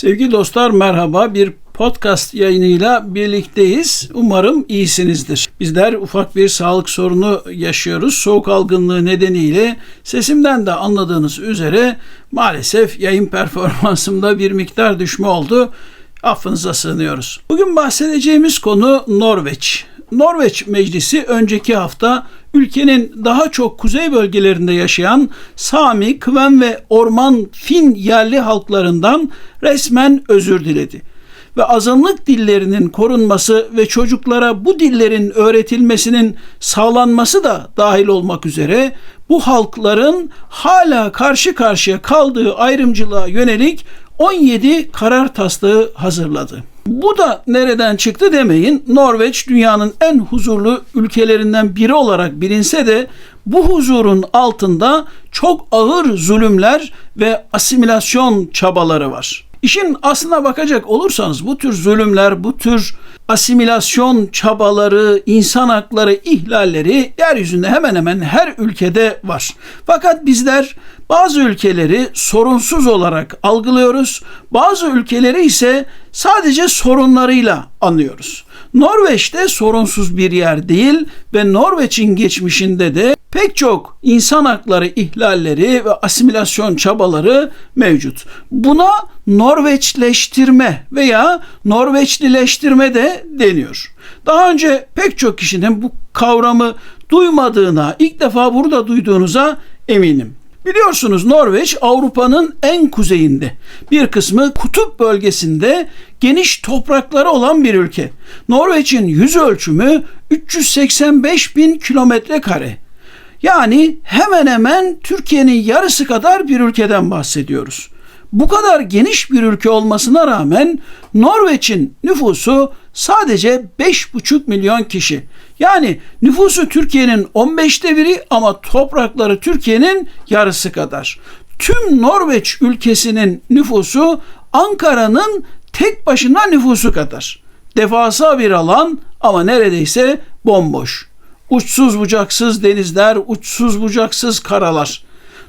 Sevgili dostlar merhaba. Bir podcast yayınıyla birlikteyiz. Umarım iyisinizdir. Bizler ufak bir sağlık sorunu yaşıyoruz. Soğuk algınlığı nedeniyle sesimden de anladığınız üzere maalesef yayın performansımda bir miktar düşme oldu. Affınıza sığınıyoruz. Bugün bahsedeceğimiz konu Norveç. Norveç Meclisi önceki hafta ülkenin daha çok kuzey bölgelerinde yaşayan Sami, Kven ve Orman Fin yerli halklarından resmen özür diledi. Ve azınlık dillerinin korunması ve çocuklara bu dillerin öğretilmesinin sağlanması da dahil olmak üzere bu halkların hala karşı karşıya kaldığı ayrımcılığa yönelik 17 karar taslağı hazırladı. Bu da nereden çıktı demeyin. Norveç dünyanın en huzurlu ülkelerinden biri olarak bilinse de bu huzurun altında çok ağır zulümler ve asimilasyon çabaları var. İşin aslına bakacak olursanız bu tür zulümler, bu tür asimilasyon çabaları, insan hakları ihlalleri yeryüzünde hemen hemen her ülkede var. Fakat bizler bazı ülkeleri sorunsuz olarak algılıyoruz. Bazı ülkeleri ise sadece sorunlarıyla anlıyoruz. Norveç'te sorunsuz bir yer değil ve Norveç'in geçmişinde de pek çok insan hakları ihlalleri ve asimilasyon çabaları mevcut. Buna Norveçleştirme veya Norveçlileştirme de deniyor. Daha önce pek çok kişinin bu kavramı duymadığına, ilk defa burada duyduğunuza eminim. Biliyorsunuz Norveç Avrupa'nın en kuzeyinde. Bir kısmı kutup bölgesinde geniş toprakları olan bir ülke. Norveç'in yüz ölçümü 385 bin kilometre kare. Yani hemen hemen Türkiye'nin yarısı kadar bir ülkeden bahsediyoruz. Bu kadar geniş bir ülke olmasına rağmen Norveç'in nüfusu sadece 5,5 milyon kişi. Yani nüfusu Türkiye'nin 15'te biri ama toprakları Türkiye'nin yarısı kadar. Tüm Norveç ülkesinin nüfusu Ankara'nın tek başına nüfusu kadar. Devasa bir alan ama neredeyse bomboş. Uçsuz bucaksız denizler, uçsuz bucaksız karalar.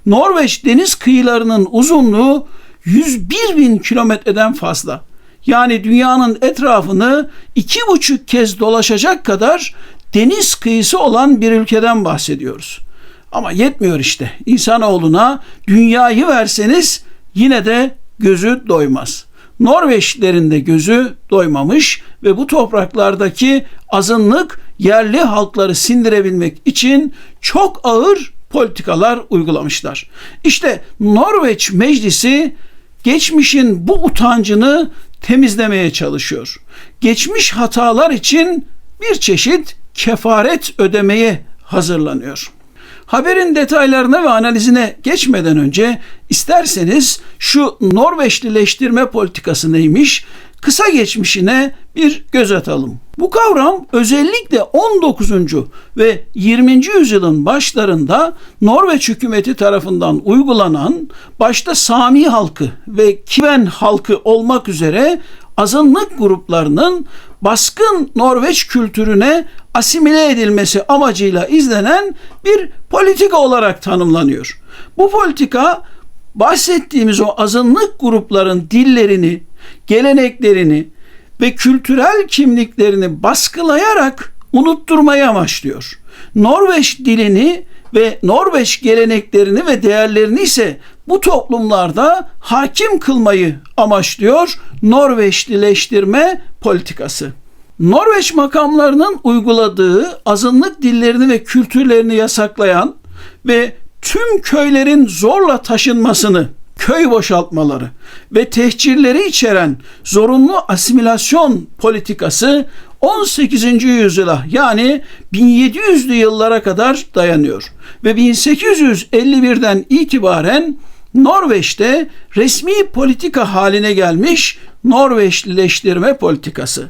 Norveç deniz kıyılarının uzunluğu 101 bin kilometreden fazla. Yani dünyanın etrafını iki buçuk kez dolaşacak kadar deniz kıyısı olan bir ülkeden bahsediyoruz. Ama yetmiyor işte. İnsanoğluna dünyayı verseniz yine de gözü doymaz. Norveçlerin de gözü doymamış ve bu topraklardaki azınlık yerli halkları sindirebilmek için çok ağır politikalar uygulamışlar. İşte Norveç Meclisi geçmişin bu utancını temizlemeye çalışıyor. Geçmiş hatalar için bir çeşit kefaret ödemeye hazırlanıyor. Haberin detaylarına ve analizine geçmeden önce isterseniz şu Norveçlileştirme politikası neymiş, kısa geçmişine bir göz atalım. Bu kavram özellikle 19. ve 20. yüzyılın başlarında Norveç hükümeti tarafından uygulanan başta Sami halkı ve Kiven halkı olmak üzere azınlık gruplarının baskın Norveç kültürüne asimile edilmesi amacıyla izlenen bir politika olarak tanımlanıyor. Bu politika bahsettiğimiz o azınlık grupların dillerini, geleneklerini ve kültürel kimliklerini baskılayarak unutturmaya amaçlıyor. Norveç dilini ve Norveç geleneklerini ve değerlerini ise bu toplumlarda hakim kılmayı amaçlıyor Norveçlileştirme politikası. Norveç makamlarının uyguladığı azınlık dillerini ve kültürlerini yasaklayan ve tüm köylerin zorla taşınmasını, köy boşaltmaları ve tehcirleri içeren zorunlu asimilasyon politikası 18. yüzyıla yani 1700'lü yıllara kadar dayanıyor ve 1851'den itibaren Norveç'te resmi politika haline gelmiş Norveçlileştirme politikası.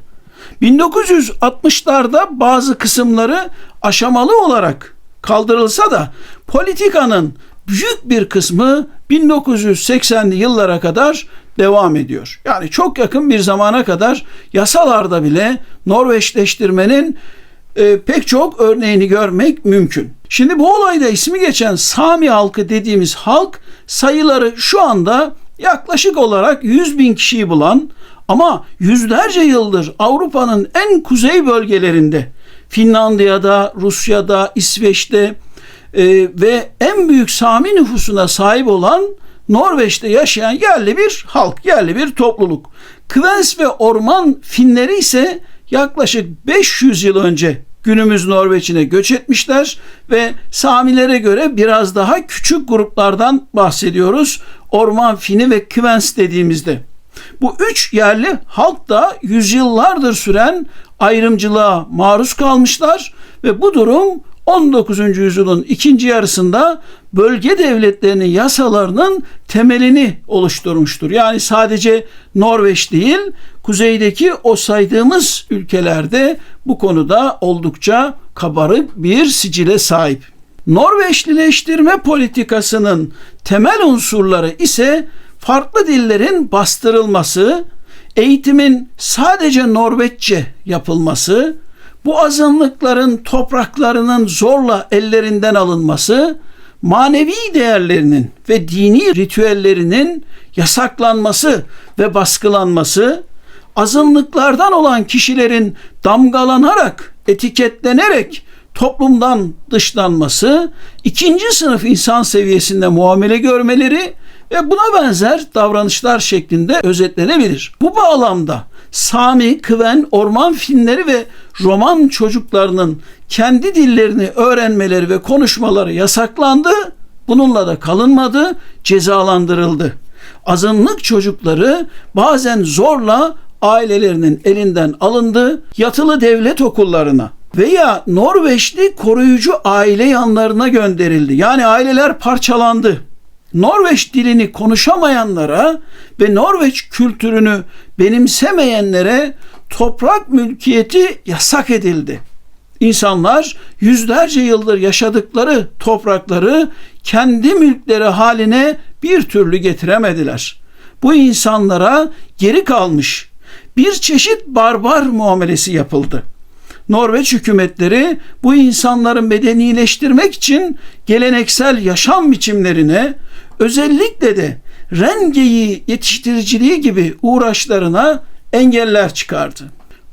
1960'larda bazı kısımları aşamalı olarak kaldırılsa da politikanın büyük bir kısmı 1980'li yıllara kadar devam ediyor. Yani çok yakın bir zamana kadar yasalarda bile Norveçleştirmenin e, pek çok örneğini görmek mümkün. Şimdi bu olayda ismi geçen Sami halkı dediğimiz halk sayıları şu anda yaklaşık olarak 100 bin kişiyi bulan ama yüzlerce yıldır Avrupa'nın en kuzey bölgelerinde Finlandiya'da, Rusya'da, İsveç'te e, ve en büyük Sami nüfusuna sahip olan Norveç'te yaşayan yerli bir halk, yerli bir topluluk. Kvens ve orman Finleri ise yaklaşık 500 yıl önce günümüz Norveç'ine göç etmişler ve Samilere göre biraz daha küçük gruplardan bahsediyoruz. Orman Fini ve Kvens dediğimizde. Bu üç yerli halk da yüzyıllardır süren ayrımcılığa maruz kalmışlar ve bu durum 19. yüzyılın ikinci yarısında bölge devletlerinin yasalarının temelini oluşturmuştur. Yani sadece Norveç değil, kuzeydeki o saydığımız ülkelerde bu konuda oldukça kabarık bir sicile sahip. Norveçlileştirme politikasının temel unsurları ise farklı dillerin bastırılması, eğitimin sadece Norveççe yapılması, bu azınlıkların topraklarının zorla ellerinden alınması, manevi değerlerinin ve dini ritüellerinin yasaklanması ve baskılanması, azınlıklardan olan kişilerin damgalanarak, etiketlenerek toplumdan dışlanması, ikinci sınıf insan seviyesinde muamele görmeleri ve buna benzer davranışlar şeklinde özetlenebilir. Bu bağlamda Sami, Kıven, orman filmleri ve roman çocuklarının kendi dillerini öğrenmeleri ve konuşmaları yasaklandı. Bununla da kalınmadı, cezalandırıldı. Azınlık çocukları bazen zorla ailelerinin elinden alındı, yatılı devlet okullarına veya Norveçli koruyucu aile yanlarına gönderildi. Yani aileler parçalandı. Norveç dilini konuşamayanlara ve Norveç kültürünü benimsemeyenlere toprak mülkiyeti yasak edildi. İnsanlar yüzlerce yıldır yaşadıkları toprakları kendi mülkleri haline bir türlü getiremediler. Bu insanlara geri kalmış bir çeşit barbar muamelesi yapıldı. Norveç hükümetleri bu insanların medenileştirmek için geleneksel yaşam biçimlerine özellikle de rengeyi yetiştiriciliği gibi uğraşlarına engeller çıkardı.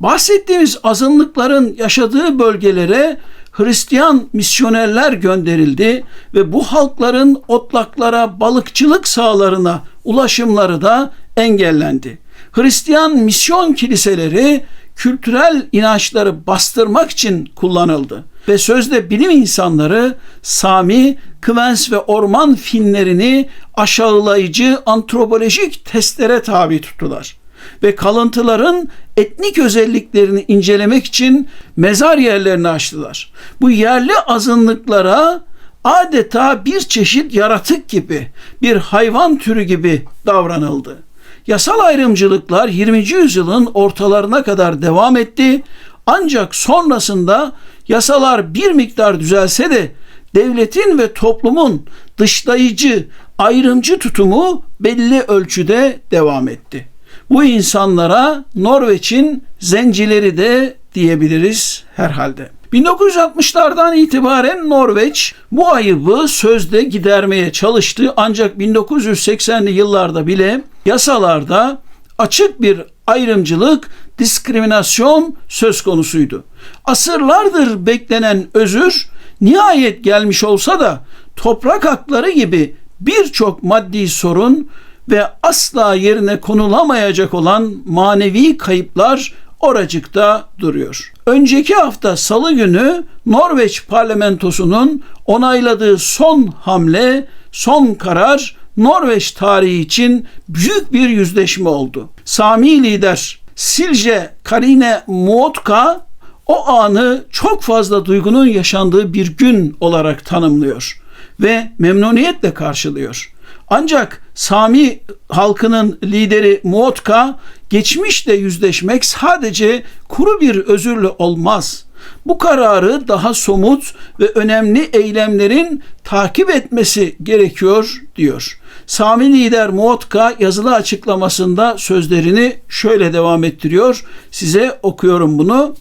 Bahsettiğimiz azınlıkların yaşadığı bölgelere Hristiyan misyonerler gönderildi ve bu halkların otlaklara, balıkçılık sahalarına ulaşımları da engellendi. Hristiyan misyon kiliseleri kültürel inançları bastırmak için kullanıldı ve sözde bilim insanları Sami, Kvens ve orman finlerini aşağılayıcı antropolojik testlere tabi tuttular ve kalıntıların etnik özelliklerini incelemek için mezar yerlerini açtılar. Bu yerli azınlıklara adeta bir çeşit yaratık gibi, bir hayvan türü gibi davranıldı. Yasal ayrımcılıklar 20. yüzyılın ortalarına kadar devam etti. Ancak sonrasında yasalar bir miktar düzelse de devletin ve toplumun dışlayıcı, ayrımcı tutumu belli ölçüde devam etti. Bu insanlara Norveç'in zencileri de diyebiliriz herhalde. 1960'lardan itibaren Norveç bu ayıbı sözde gidermeye çalıştı ancak 1980'li yıllarda bile yasalarda açık bir ayrımcılık, diskriminasyon söz konusuydu. Asırlardır beklenen özür nihayet gelmiş olsa da toprak hakları gibi birçok maddi sorun ve asla yerine konulamayacak olan manevi kayıplar oracıkta duruyor. Önceki hafta salı günü Norveç parlamentosunun onayladığı son hamle, son karar Norveç tarihi için büyük bir yüzleşme oldu. Sami lider Silje Karine Muotka o anı çok fazla duygunun yaşandığı bir gün olarak tanımlıyor ve memnuniyetle karşılıyor. Ancak Sami halkının lideri Muotka geçmişle yüzleşmek sadece kuru bir özürle olmaz. Bu kararı daha somut ve önemli eylemlerin takip etmesi gerekiyor diyor. Sami lider Muotka yazılı açıklamasında sözlerini şöyle devam ettiriyor. Size okuyorum bunu.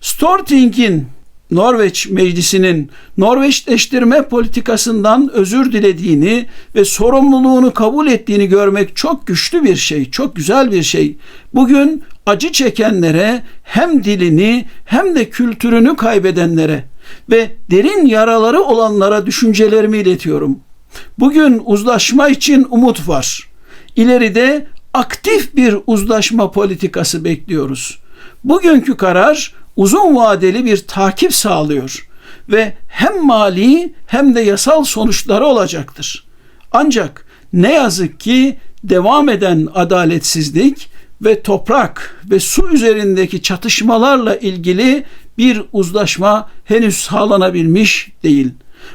Storting'in Norveç Meclisi'nin Norveçleştirme politikasından özür dilediğini ve sorumluluğunu kabul ettiğini görmek çok güçlü bir şey, çok güzel bir şey. Bugün acı çekenlere hem dilini hem de kültürünü kaybedenlere ve derin yaraları olanlara düşüncelerimi iletiyorum. Bugün uzlaşma için umut var. İleride aktif bir uzlaşma politikası bekliyoruz. Bugünkü karar uzun vadeli bir takip sağlıyor ve hem mali hem de yasal sonuçları olacaktır. Ancak ne yazık ki devam eden adaletsizlik ve toprak ve su üzerindeki çatışmalarla ilgili bir uzlaşma henüz sağlanabilmiş değil.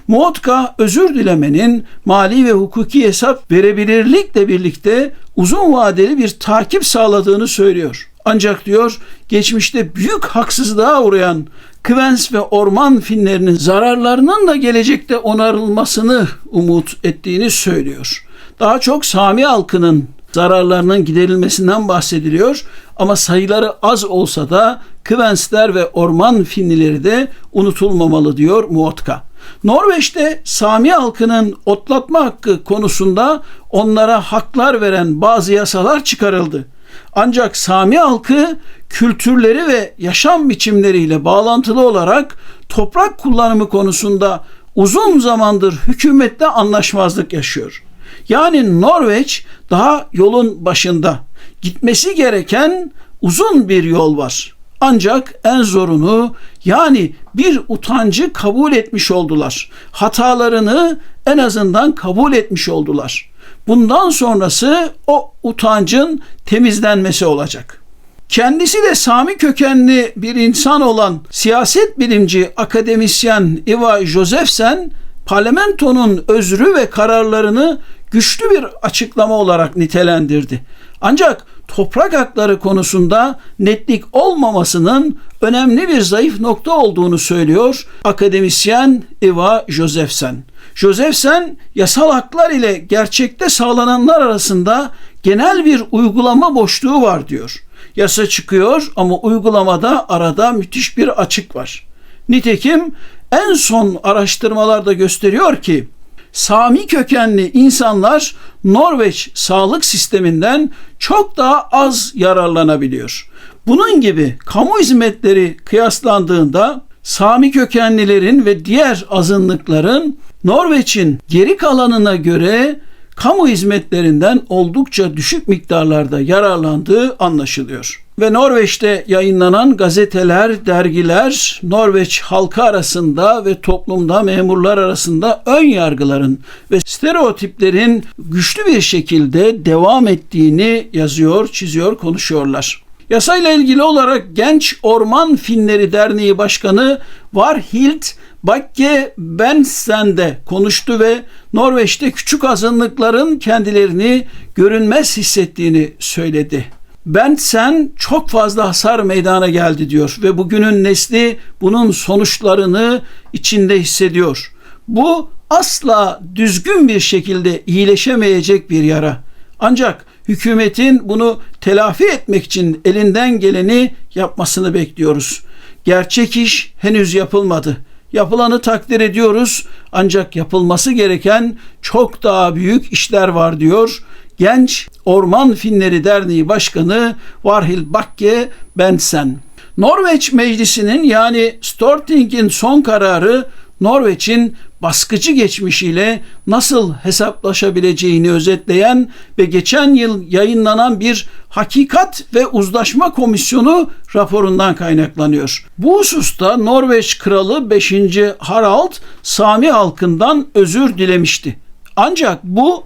Muotka özür dilemenin mali ve hukuki hesap verebilirlikle birlikte uzun vadeli bir takip sağladığını söylüyor. Ancak diyor geçmişte büyük haksızlığa uğrayan Kvens ve orman finlerinin zararlarının da gelecekte onarılmasını umut ettiğini söylüyor. Daha çok Sami halkının zararlarının giderilmesinden bahsediliyor ama sayıları az olsa da Kvensler ve orman finlileri de unutulmamalı diyor Muotka. Norveç'te Sami halkının otlatma hakkı konusunda onlara haklar veren bazı yasalar çıkarıldı. Ancak Sami halkı kültürleri ve yaşam biçimleriyle bağlantılı olarak toprak kullanımı konusunda uzun zamandır hükümette anlaşmazlık yaşıyor. Yani Norveç daha yolun başında. Gitmesi gereken uzun bir yol var. Ancak en zorunu yani bir utancı kabul etmiş oldular. Hatalarını en azından kabul etmiş oldular. Bundan sonrası o utancın temizlenmesi olacak. Kendisi de Sami kökenli bir insan olan siyaset bilimci akademisyen Iva Josephsen parlamentonun özrü ve kararlarını güçlü bir açıklama olarak nitelendirdi. Ancak toprak hakları konusunda netlik olmamasının önemli bir zayıf nokta olduğunu söylüyor akademisyen Eva Josephsen. Josephsen yasal haklar ile gerçekte sağlananlar arasında genel bir uygulama boşluğu var diyor. Yasa çıkıyor ama uygulamada arada müthiş bir açık var. Nitekim en son araştırmalarda gösteriyor ki Sami kökenli insanlar Norveç sağlık sisteminden çok daha az yararlanabiliyor. Bunun gibi kamu hizmetleri kıyaslandığında Sami kökenlilerin ve diğer azınlıkların Norveç'in geri kalanına göre kamu hizmetlerinden oldukça düşük miktarlarda yararlandığı anlaşılıyor. Ve Norveç'te yayınlanan gazeteler, dergiler Norveç halkı arasında ve toplumda memurlar arasında ön yargıların ve stereotiplerin güçlü bir şekilde devam ettiğini yazıyor, çiziyor, konuşuyorlar. Yasayla ilgili olarak Genç Orman Finleri Derneği Başkanı Varhild Bakke Bensen'de konuştu ve Norveç'te küçük azınlıkların kendilerini görünmez hissettiğini söyledi. Bensen çok fazla hasar meydana geldi diyor ve bugünün nesli bunun sonuçlarını içinde hissediyor. Bu asla düzgün bir şekilde iyileşemeyecek bir yara. Ancak hükümetin bunu telafi etmek için elinden geleni yapmasını bekliyoruz. Gerçek iş henüz yapılmadı. Yapılanı takdir ediyoruz ancak yapılması gereken çok daha büyük işler var diyor. Genç Orman Finleri Derneği Başkanı Varhil Bakke Bensen. Norveç Meclisi'nin yani Storting'in son kararı Norveç'in baskıcı geçmişiyle nasıl hesaplaşabileceğini özetleyen ve geçen yıl yayınlanan bir Hakikat ve Uzlaşma Komisyonu raporundan kaynaklanıyor. Bu hususta Norveç Kralı 5. Harald Sami halkından özür dilemişti. Ancak bu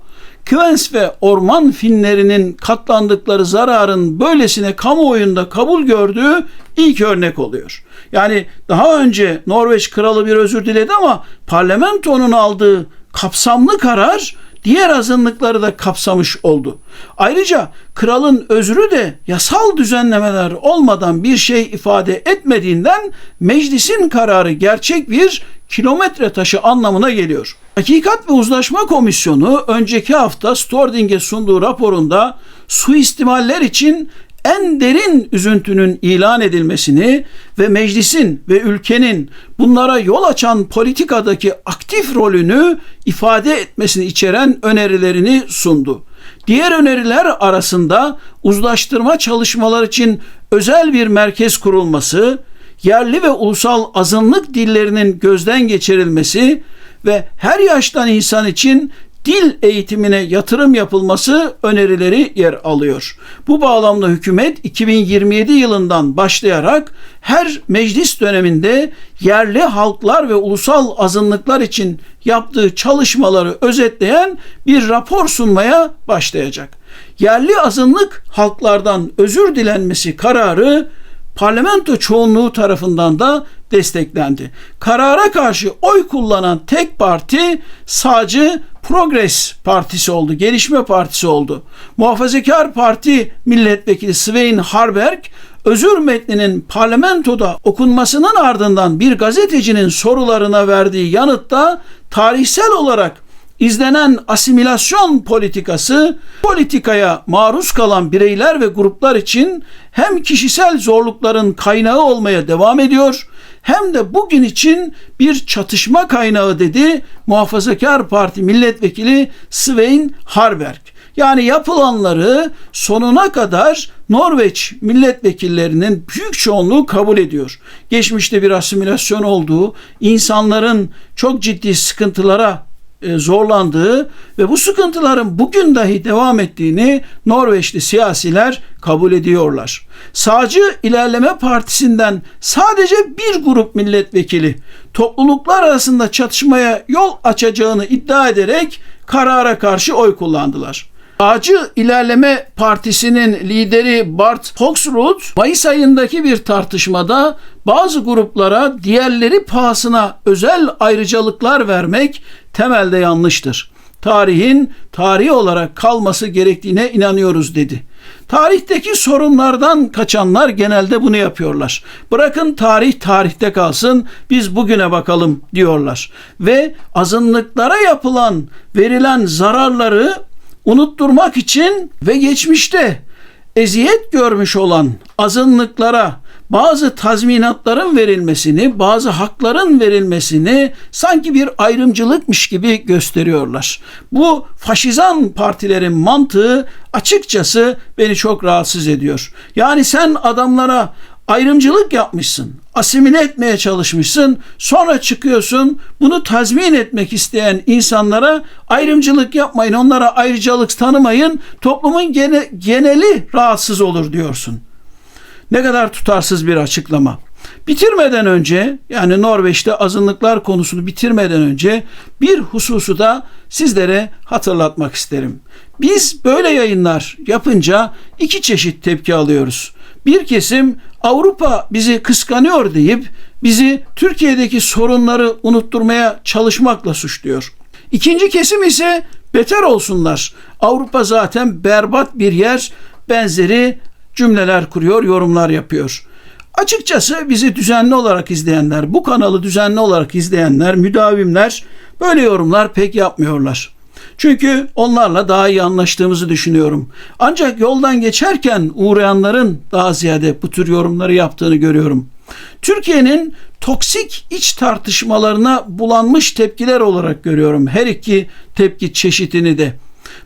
Kvens ve orman finlerinin katlandıkları zararın böylesine kamuoyunda kabul gördüğü ilk örnek oluyor. Yani daha önce Norveç kralı bir özür diledi ama parlamentonun aldığı kapsamlı karar diğer azınlıkları da kapsamış oldu. Ayrıca kralın özrü de yasal düzenlemeler olmadan bir şey ifade etmediğinden meclisin kararı gerçek bir kilometre taşı anlamına geliyor. Hakikat ve Uzlaşma Komisyonu önceki hafta Stording'e sunduğu raporunda suistimaller için en derin üzüntünün ilan edilmesini ve meclisin ve ülkenin bunlara yol açan politikadaki aktif rolünü ifade etmesini içeren önerilerini sundu. Diğer öneriler arasında uzlaştırma çalışmalar için özel bir merkez kurulması, yerli ve ulusal azınlık dillerinin gözden geçirilmesi ve her yaştan insan için dil eğitimine yatırım yapılması önerileri yer alıyor. Bu bağlamda hükümet 2027 yılından başlayarak her meclis döneminde yerli halklar ve ulusal azınlıklar için yaptığı çalışmaları özetleyen bir rapor sunmaya başlayacak. Yerli azınlık halklardan özür dilenmesi kararı parlamento çoğunluğu tarafından da desteklendi. Karara karşı oy kullanan tek parti sağcı Progress Partisi oldu, Gelişme Partisi oldu. Muhafazakar Parti Milletvekili Svein Harberg özür metninin parlamentoda okunmasının ardından bir gazetecinin sorularına verdiği yanıtta tarihsel olarak izlenen asimilasyon politikası politikaya maruz kalan bireyler ve gruplar için hem kişisel zorlukların kaynağı olmaya devam ediyor hem de bugün için bir çatışma kaynağı dedi Muhafazakar Parti milletvekili Svein Harberg. Yani yapılanları sonuna kadar Norveç milletvekillerinin büyük çoğunluğu kabul ediyor. Geçmişte bir asimilasyon olduğu, insanların çok ciddi sıkıntılara zorlandığı ve bu sıkıntıların bugün dahi devam ettiğini Norveçli siyasiler kabul ediyorlar. Sağcı İlerleme Partisi'nden sadece bir grup milletvekili topluluklar arasında çatışmaya yol açacağını iddia ederek karara karşı oy kullandılar. Sağcı İlerleme Partisi'nin lideri Bart Hoxrud, Mayıs ayındaki bir tartışmada bazı gruplara diğerleri pahasına özel ayrıcalıklar vermek temelde yanlıştır. Tarihin tarihi olarak kalması gerektiğine inanıyoruz dedi. Tarihteki sorunlardan kaçanlar genelde bunu yapıyorlar. Bırakın tarih tarihte kalsın, biz bugüne bakalım diyorlar. Ve azınlıklara yapılan, verilen zararları unutturmak için ve geçmişte eziyet görmüş olan azınlıklara bazı tazminatların verilmesini, bazı hakların verilmesini sanki bir ayrımcılıkmış gibi gösteriyorlar. Bu faşizan partilerin mantığı açıkçası beni çok rahatsız ediyor. Yani sen adamlara ayrımcılık yapmışsın, asimile etmeye çalışmışsın, sonra çıkıyorsun bunu tazmin etmek isteyen insanlara ayrımcılık yapmayın, onlara ayrıcalık tanımayın, toplumun gene, geneli rahatsız olur diyorsun. Ne kadar tutarsız bir açıklama. Bitirmeden önce yani Norveç'te azınlıklar konusunu bitirmeden önce bir hususu da sizlere hatırlatmak isterim. Biz böyle yayınlar yapınca iki çeşit tepki alıyoruz. Bir kesim Avrupa bizi kıskanıyor deyip bizi Türkiye'deki sorunları unutturmaya çalışmakla suçluyor. İkinci kesim ise beter olsunlar. Avrupa zaten berbat bir yer benzeri cümleler kuruyor, yorumlar yapıyor. Açıkçası bizi düzenli olarak izleyenler, bu kanalı düzenli olarak izleyenler, müdavimler böyle yorumlar pek yapmıyorlar. Çünkü onlarla daha iyi anlaştığımızı düşünüyorum. Ancak yoldan geçerken uğrayanların daha ziyade bu tür yorumları yaptığını görüyorum. Türkiye'nin toksik iç tartışmalarına bulanmış tepkiler olarak görüyorum her iki tepki çeşitini de.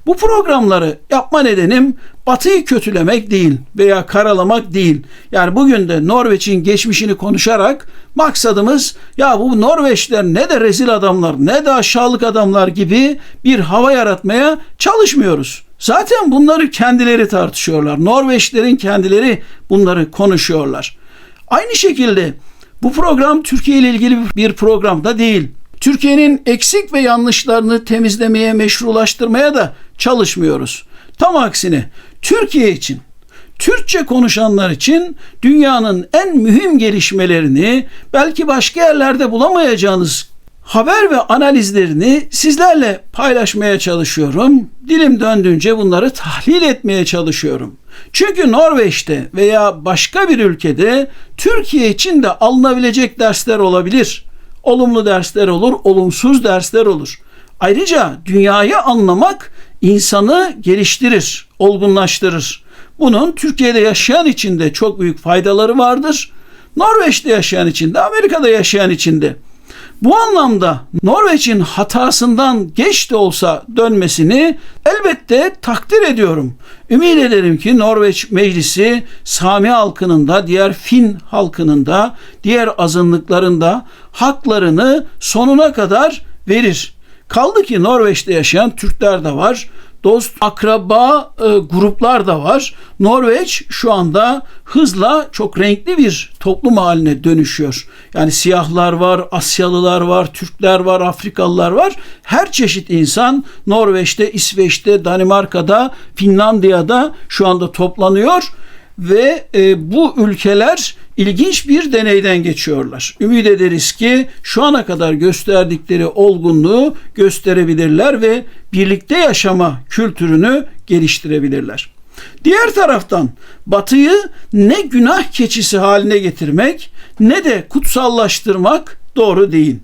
Bu programları yapma nedenim Batı'yı kötülemek değil veya karalamak değil. Yani bugün de Norveç'in geçmişini konuşarak maksadımız ya bu Norveçler ne de rezil adamlar ne de aşağılık adamlar gibi bir hava yaratmaya çalışmıyoruz. Zaten bunları kendileri tartışıyorlar. Norveçlerin kendileri bunları konuşuyorlar. Aynı şekilde bu program Türkiye ile ilgili bir program da değil. Türkiye'nin eksik ve yanlışlarını temizlemeye, meşrulaştırmaya da çalışmıyoruz. Tam aksine Türkiye için Türkçe konuşanlar için dünyanın en mühim gelişmelerini belki başka yerlerde bulamayacağınız haber ve analizlerini sizlerle paylaşmaya çalışıyorum. Dilim döndüğünce bunları tahlil etmeye çalışıyorum. Çünkü Norveç'te veya başka bir ülkede Türkiye için de alınabilecek dersler olabilir. Olumlu dersler olur, olumsuz dersler olur. Ayrıca dünyayı anlamak insanı geliştirir, olgunlaştırır. Bunun Türkiye'de yaşayan için de çok büyük faydaları vardır. Norveç'te yaşayan için de, Amerika'da yaşayan için de. Bu anlamda Norveç'in hatasından geç de olsa dönmesini elbette takdir ediyorum. Ümit ederim ki Norveç Meclisi Sami halkının da diğer Fin halkının da diğer azınlıkların da haklarını sonuna kadar verir. Kaldı ki Norveç'te yaşayan Türkler de var dost, akraba e, gruplar da var. Norveç şu anda hızla çok renkli bir toplum haline dönüşüyor. Yani siyahlar var, Asyalılar var, Türkler var, Afrikalılar var. Her çeşit insan Norveç'te, İsveç'te, Danimarka'da, Finlandiya'da şu anda toplanıyor ve e, bu ülkeler ilginç bir deneyden geçiyorlar. Ümit ederiz ki şu ana kadar gösterdikleri olgunluğu gösterebilirler ve birlikte yaşama kültürünü geliştirebilirler. Diğer taraftan Batı'yı ne günah keçisi haline getirmek ne de kutsallaştırmak doğru değil.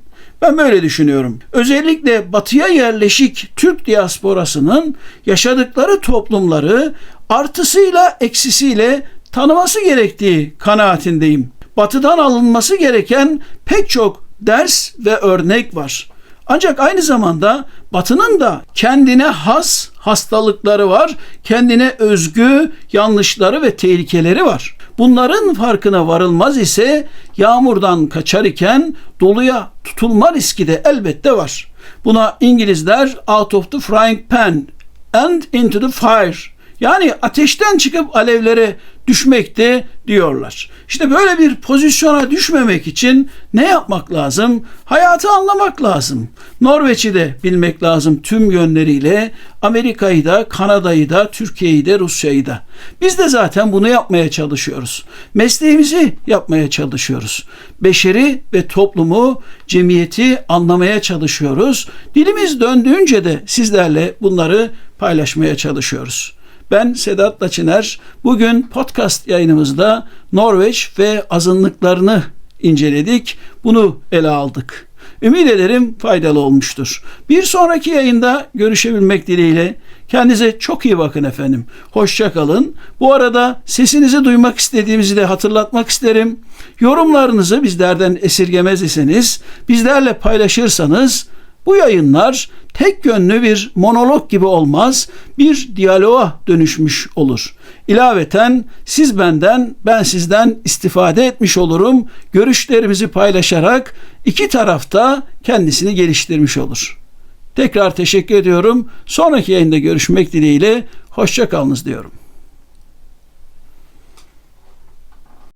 Ben böyle düşünüyorum. Özellikle batıya yerleşik Türk diasporasının yaşadıkları toplumları artısıyla eksisiyle tanıması gerektiği kanaatindeyim. Batıdan alınması gereken pek çok ders ve örnek var. Ancak aynı zamanda Batı'nın da kendine has hastalıkları var, kendine özgü yanlışları ve tehlikeleri var. Bunların farkına varılmaz ise yağmurdan kaçar iken doluya tutulma riski de elbette var. Buna İngilizler out of the frying pan and into the fire yani ateşten çıkıp alevlere düşmekte diyorlar. İşte böyle bir pozisyona düşmemek için ne yapmak lazım? Hayatı anlamak lazım. Norveç'i de bilmek lazım tüm yönleriyle. Amerika'yı da, Kanada'yı da, Türkiye'yi de, Rusya'yı da. Biz de zaten bunu yapmaya çalışıyoruz. Mesleğimizi yapmaya çalışıyoruz. Beşeri ve toplumu, cemiyeti anlamaya çalışıyoruz. Dilimiz döndüğünce de sizlerle bunları paylaşmaya çalışıyoruz. Ben Sedat Laçiner. Bugün podcast yayınımızda Norveç ve azınlıklarını inceledik. Bunu ele aldık. Ümit ederim faydalı olmuştur. Bir sonraki yayında görüşebilmek dileğiyle kendinize çok iyi bakın efendim. Hoşça kalın. Bu arada sesinizi duymak istediğimizi de hatırlatmak isterim. Yorumlarınızı bizlerden esirgemez iseniz, bizlerle paylaşırsanız bu yayınlar tek yönlü bir monolog gibi olmaz, bir diyaloğa dönüşmüş olur. İlaveten siz benden, ben sizden istifade etmiş olurum. Görüşlerimizi paylaşarak iki tarafta kendisini geliştirmiş olur. Tekrar teşekkür ediyorum. Sonraki yayında görüşmek dileğiyle hoşça kalınız diyorum.